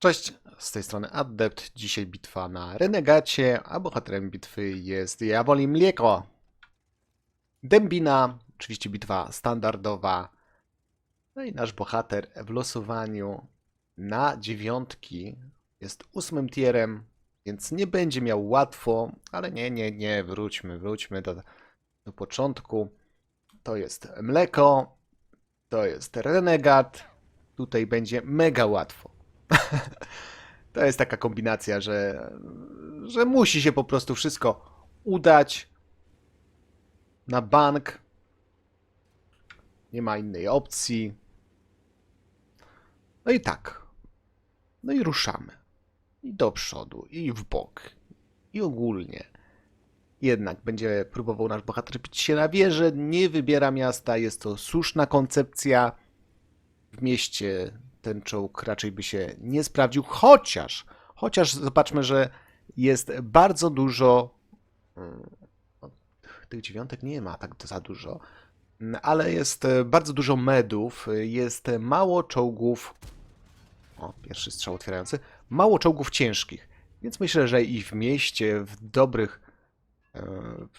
Cześć, z tej strony Adept. Dzisiaj bitwa na Renegacie, a bohaterem bitwy jest Jawoli Mlieko. Dębina, oczywiście bitwa standardowa. No i nasz bohater w losowaniu na dziewiątki jest ósmym tierem, więc nie będzie miał łatwo, ale nie, nie, nie, wróćmy, wróćmy do, do początku. To jest Mleko, to jest Renegat, tutaj będzie mega łatwo. To jest taka kombinacja, że, że musi się po prostu wszystko udać na bank. Nie ma innej opcji. No i tak. No i ruszamy. I do przodu, i w bok, i ogólnie. Jednak będzie próbował nasz bohater bić się na wieżę, nie wybiera miasta, jest to słuszna koncepcja. W mieście ten czołg raczej by się nie sprawdził, chociaż, chociaż zobaczmy, że jest bardzo dużo. mm, Tych dziewiątek nie ma tak za dużo, mm, ale jest e, bardzo dużo medów, jest mało czołgów. O, pierwszy strzał otwierający. Mało czołgów ciężkich, więc myślę, że i w mieście, w dobrych, e,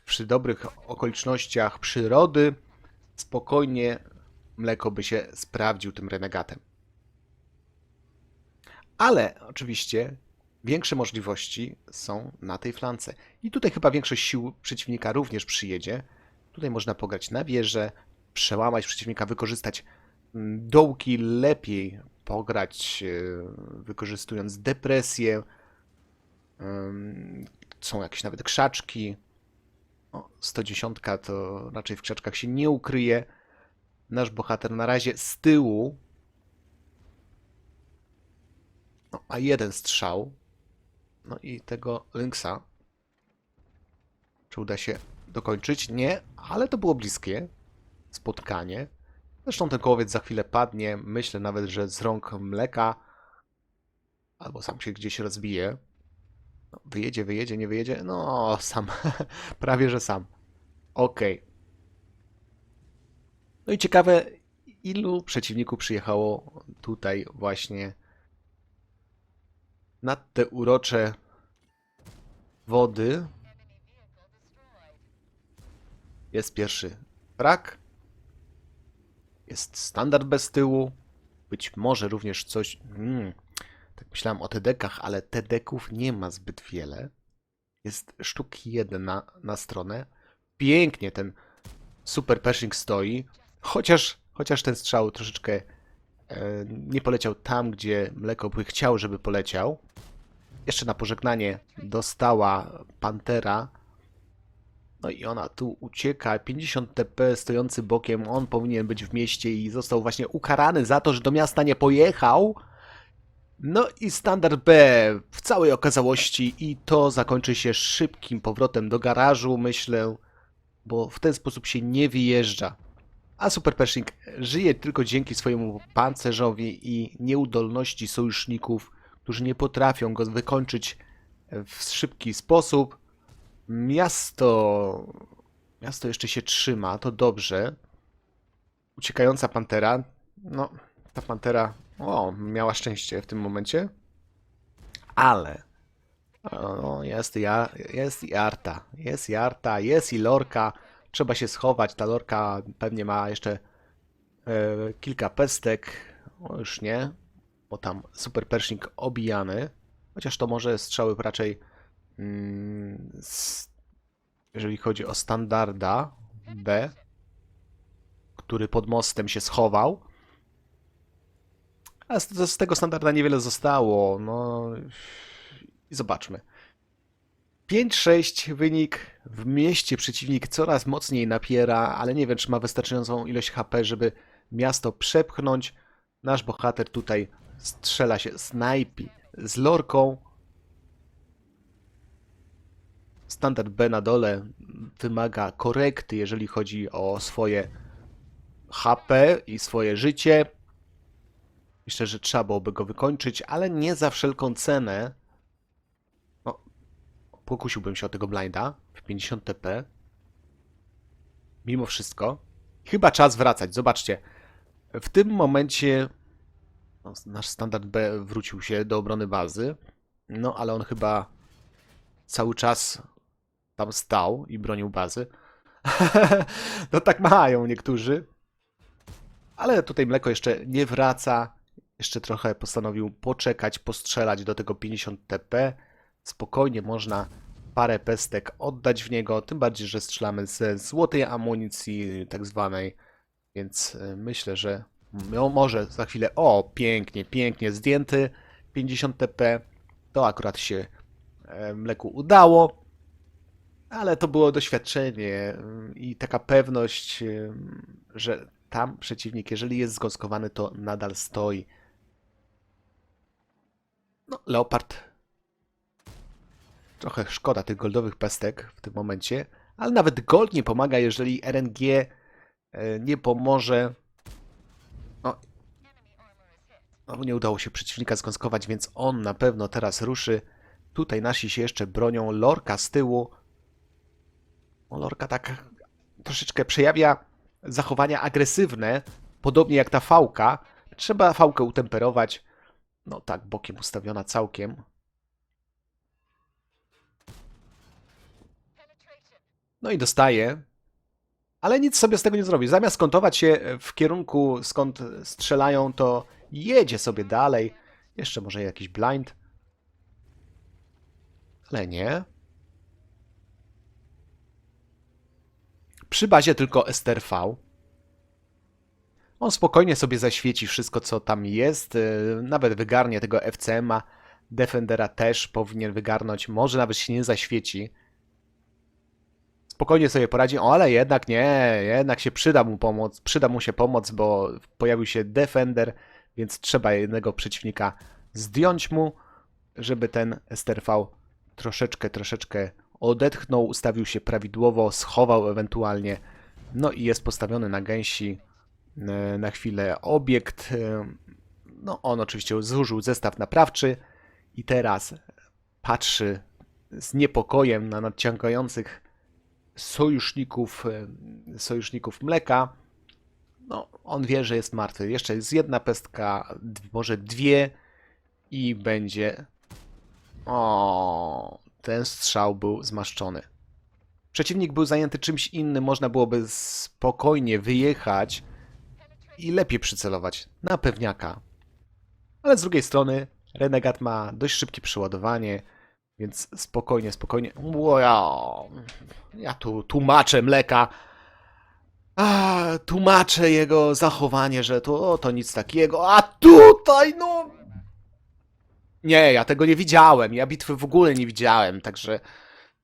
przy dobrych okolicznościach przyrody, spokojnie mleko by się sprawdził tym renegatem. Ale oczywiście większe możliwości są na tej flance. I tutaj chyba większość sił przeciwnika również przyjedzie. Tutaj można pograć na wieżę, przełamać przeciwnika, wykorzystać mm, dołki lepiej, pograć e, wykorzystując depresję. Są jakieś nawet krzaczki. O, 110 to raczej w krzaczkach się nie ukryje. Nasz bohater na razie z tyłu No, a jeden strzał. No i tego Lynxa. Czy uda się dokończyć? Nie, ale to było bliskie spotkanie. Zresztą ten kołowiec za chwilę padnie. Myślę nawet, że z rąk mleka. Albo sam się gdzieś rozbije. No, wyjedzie, wyjedzie, nie wyjedzie? No, sam. Prawie, że sam. Okej. No i ciekawe, ilu przeciwników przyjechało tutaj właśnie nad te urocze wody jest pierwszy brak. Jest standard bez tyłu. Być może również coś. Hmm, tak myślałem o TD-kach, ale TD-ków nie ma zbyt wiele. Jest sztuk jedna na stronę. Pięknie ten super Pershing stoi. Chociaż, chociaż ten strzał troszeczkę e, nie poleciał tam, gdzie mleko by chciał, żeby poleciał. Jeszcze na pożegnanie dostała Pantera. No i ona tu ucieka. 50 TP stojący bokiem. On powinien być w mieście i został właśnie ukarany za to, że do miasta nie pojechał. No i standard B w całej okazałości i to zakończy się szybkim powrotem do garażu, myślę, bo w ten sposób się nie wyjeżdża. A Super Pershing żyje tylko dzięki swojemu pancerzowi i nieudolności sojuszników, którzy nie potrafią go wykończyć w szybki sposób. Miasto. Miasto jeszcze się trzyma, to dobrze. Uciekająca pantera. No, ta pantera. O, miała szczęście w tym momencie. Ale. O, jest, ja, jest i Arta. Jest i Arta, jest i Lorka. Trzeba się schować. Ta Lorka pewnie ma jeszcze e, kilka pestek. O, już nie. Bo tam Super Pershing obijany. Chociaż to może strzały raczej. Mm, s- jeżeli chodzi o standarda B, który pod mostem się schował. A z, z tego standarda niewiele zostało. No i zobaczmy. 5-6 wynik. W mieście przeciwnik coraz mocniej napiera, ale nie wiem, czy ma wystarczającą ilość HP, żeby miasto przepchnąć. Nasz bohater tutaj strzela się snajpi z lorką. Standard B na dole wymaga korekty, jeżeli chodzi o swoje HP i swoje życie. Myślę, że trzeba byłoby go wykończyć, ale nie za wszelką cenę. No, pokusiłbym się o tego blinda w 50 TP. Mimo wszystko. Chyba czas wracać. Zobaczcie. W tym momencie Nasz standard B wrócił się do obrony bazy. No, ale on chyba cały czas tam stał i bronił bazy. no tak mają niektórzy. Ale tutaj mleko jeszcze nie wraca. Jeszcze trochę postanowił poczekać, postrzelać do tego 50 TP. Spokojnie można parę pestek oddać w niego, tym bardziej, że strzelamy ze złotej amunicji, tak zwanej. Więc y, myślę, że no, może za chwilę. O, pięknie, pięknie zdjęty 50 TP. To akurat się e, mleku udało. Ale to było doświadczenie ym, i taka pewność, ym, że tam przeciwnik, jeżeli jest zgąskowany, to nadal stoi. No, Leopard. Trochę szkoda tych goldowych pestek w tym momencie, ale nawet gold nie pomaga, jeżeli RNG e, nie pomoże. No, no, nie udało się przeciwnika zgąskować, więc on na pewno teraz ruszy. Tutaj nasi się jeszcze bronią. Lorka z tyłu. No, Lorka tak troszeczkę przejawia zachowania agresywne, podobnie jak ta fałka. Trzeba fałkę utemperować. No tak, bokiem ustawiona całkiem. No i dostaje. Ale nic sobie z tego nie zrobi. Zamiast kątować się w kierunku, skąd strzelają, to jedzie sobie dalej. Jeszcze może jakiś blind. Ale nie. Przy bazie tylko STRV. On spokojnie sobie zaświeci wszystko, co tam jest. yy, Nawet wygarnie tego FCM-a. Defendera też powinien wygarnąć. Może nawet się nie zaświeci. Spokojnie sobie poradzi. O, ale jednak nie. Jednak się przyda mu pomoc. Przyda mu się pomoc, bo pojawił się Defender, więc trzeba jednego przeciwnika zdjąć mu, żeby ten STRV troszeczkę, troszeczkę odetchnął, ustawił się prawidłowo, schował ewentualnie. No i jest postawiony na gęsi e, na chwilę obiekt. e, No on oczywiście zużył zestaw naprawczy i teraz patrzy z niepokojem na nadciągających sojuszników, e, sojuszników mleka. On wie, że jest martwy. Jeszcze jest jedna pestka, może dwie i będzie. O, ten strzał był zmaszczony. Przeciwnik był zajęty czymś innym, można byłoby spokojnie wyjechać i lepiej przycelować na pewniaka. Ale z drugiej strony Renegat ma dość szybkie przeładowanie, więc spokojnie, spokojnie. Wow. Ja tu tłumaczę mleka. A, tłumaczę jego zachowanie, że to, o, to nic takiego. A tutaj, no. Nie, ja tego nie widziałem. Ja bitwy w ogóle nie widziałem, także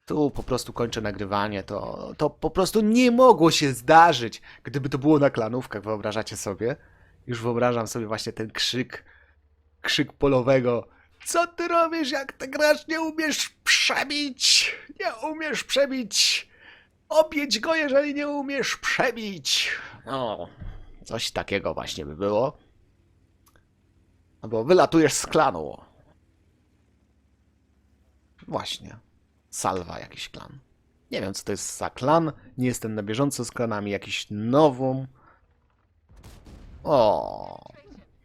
tu po prostu kończę nagrywanie. To, to po prostu nie mogło się zdarzyć, gdyby to było na klanówkach, wyobrażacie sobie? Już wyobrażam sobie właśnie ten krzyk, krzyk polowego. Co ty robisz, jak ty grasz? Nie umiesz przebić! Nie umiesz przebić! Obieć go, jeżeli nie umiesz przebić! No, coś takiego właśnie by było. Albo wylatujesz z klanu. Właśnie. Salwa jakiś klan. Nie wiem, co to jest za klan. Nie jestem na bieżąco z klanami. Jakiś nową. O,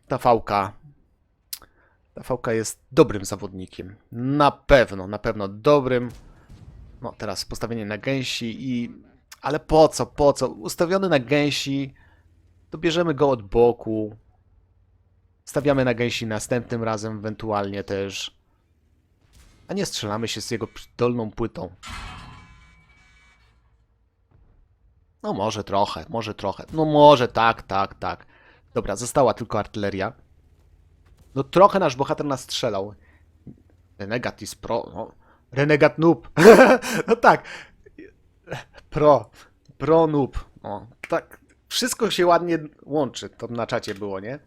ta fałka. Ta fałka jest dobrym zawodnikiem. Na pewno, na pewno dobrym. No, teraz postawienie na gęsi i... Ale po co, po co? Ustawiony na gęsi, to bierzemy go od boku. Stawiamy na gęsi następnym razem, ewentualnie też. A nie strzelamy się z jego dolną płytą. No może trochę, może trochę. No może tak, tak, tak. Dobra, została tylko artyleria. No trochę nasz bohater nas strzelał. Renegat is pro. No. Renegat noob. no tak. Pro. Pro noob. O, tak. Wszystko się ładnie łączy. To na czacie było, nie?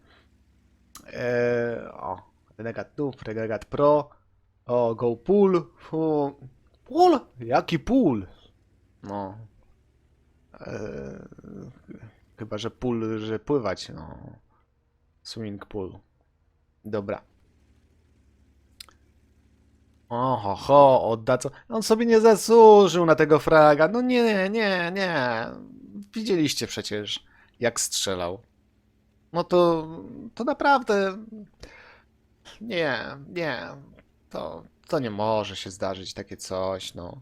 Eee, o. Renegat noob, Renegat pro. O, go pool. Fu. Pool? Jaki pool? No. Eee, chyba, że pool, że pływać. No. Swimming pool. Dobra. Oho, ho, odda co? On sobie nie zasłużył na tego fraga. No nie, nie, nie. Widzieliście przecież, jak strzelał. no to, to naprawdę nie, nie, to, to nie może się zdarzyć takie coś, no.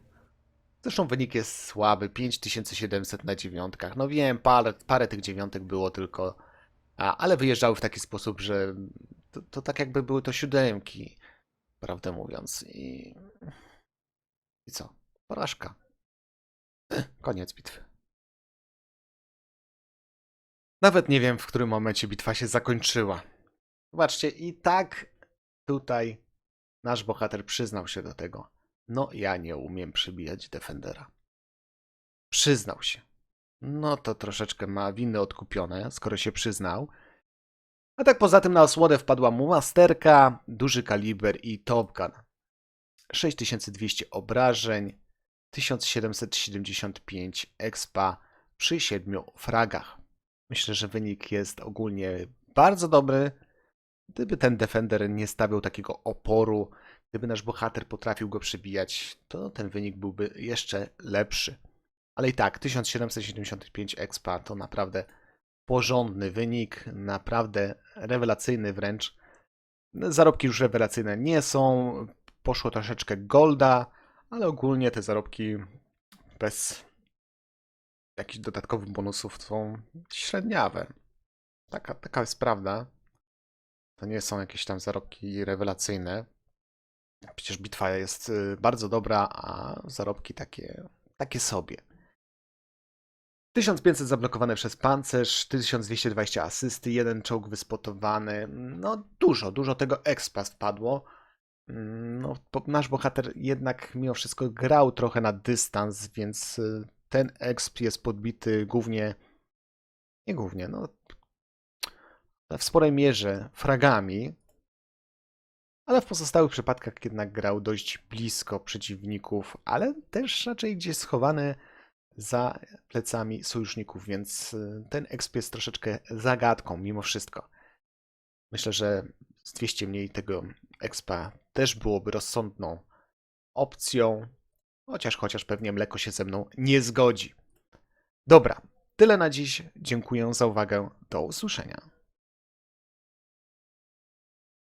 Zresztą wynik jest słaby, 5700 na dziewiątkach. No wiem, parę, parę tych dziewiątek było tylko, a, ale wyjeżdżały w taki sposób, że to, to tak jakby były to siódemki, prawdę mówiąc. I, i co? Porażka. Koniec bitwy. Nawet nie wiem, w którym momencie bitwa się zakończyła. Zobaczcie, i tak tutaj nasz bohater przyznał się do tego. No, ja nie umiem przybijać Defendera. Przyznał się. No to troszeczkę ma winy odkupione, skoro się przyznał. A tak poza tym na osłodę wpadła mu masterka, duży kaliber i Top Gun. 6200 obrażeń, 1775 expa przy 7 fragach. Myślę, że wynik jest ogólnie bardzo dobry. Gdyby ten Defender nie stawiał takiego oporu, gdyby nasz bohater potrafił go przebijać, to ten wynik byłby jeszcze lepszy. Ale i tak, 1775 expa to naprawdę porządny wynik, naprawdę rewelacyjny wręcz. Zarobki już rewelacyjne nie są, poszło troszeczkę golda, ale ogólnie te zarobki bez jakichś dodatkowych bonusów są średniawe. Taka, taka jest prawda. To nie są jakieś tam zarobki rewelacyjne. Przecież bitwa jest y, bardzo dobra, a zarobki takie, takie sobie. 1500 zablokowane przez pancerz, 1220 asysty, jeden czołg wyspotowany. No dużo, dużo tego expa wpadło. Mm, No, nasz bohater jednak mimo wszystko grał trochę na dystans, więc y, ten exp jest podbity głównie, nie głównie, no w sporej mierze fragami, ale w pozostałych przypadkach jednak grał dość blisko przeciwników, ale też raczej gdzieś schowany za plecami sojuszników, więc y, ten exp jest troszeczkę zagadką mimo wszystko. Myślę, że z 200 mniej tego expa też byłoby rozsądną opcją, chociaż chociaż pewnie mleko się ze mną nie zgodzi. Dobra, tyle na dziś. Dziękuję za uwagę. Do usłyszenia.